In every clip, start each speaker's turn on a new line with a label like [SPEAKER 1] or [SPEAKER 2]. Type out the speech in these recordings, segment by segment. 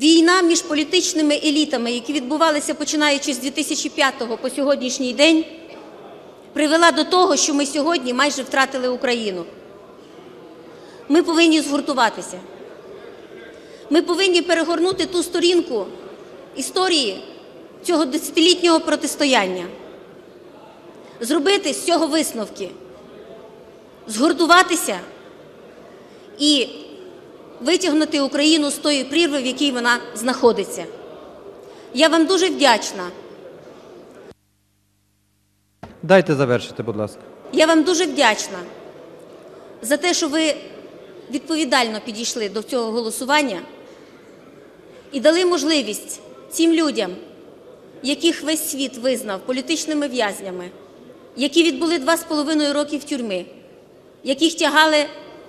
[SPEAKER 1] Війна між політичними елітами, які відбувалися починаючи з 2005 по сьогоднішній день, привела до того, що ми сьогодні майже втратили Україну. Ми повинні згуртуватися. Ми повинні перегорнути ту сторінку історії цього десятилітнього протистояння, зробити з цього висновки, згуртуватися і витягнути Україну з тої прірви, в якій вона знаходиться. Я вам дуже вдячна.
[SPEAKER 2] Дайте завершити, будь ласка.
[SPEAKER 1] Я вам дуже вдячна за те, що ви відповідально підійшли до цього голосування і дали можливість цим людям, яких весь світ визнав політичними в'язнями, які відбули два з половиною роки в тюрми, яких тягали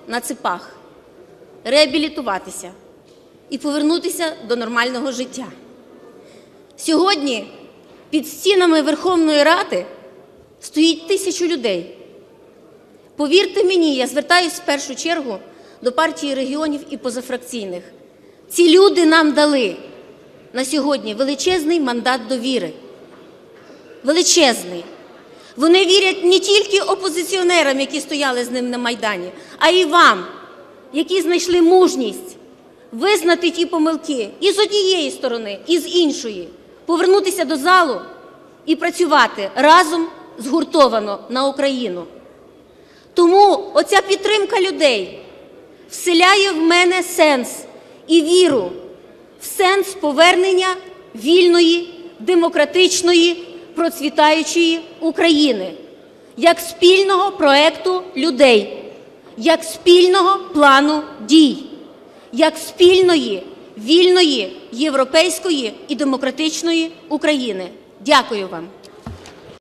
[SPEAKER 1] на цепах, реабілітуватися і повернутися до нормального життя. Сьогодні під стінами Верховної Ради стоїть тисячу людей. Повірте мені, я звертаюся в першу чергу до партії регіонів і позафракційних. Ці люди нам дали на сьогодні величезний мандат довіри. Величезний. Вони вірять не тільки опозиціонерам, які стояли з ним на Майдані, а й вам, які знайшли мужність визнати ті помилки і з однієї сторони, і з іншої, повернутися до залу і працювати разом згуртовано на Україну. Тому оця підтримка людей вселяє в мене сенс і віру в сенс повернення вільної, демократичної, процвітаючої України як спільного проекту людей, як спільного плану дій, як спільної, вільної, європейської і демократичної України. Дякую вам.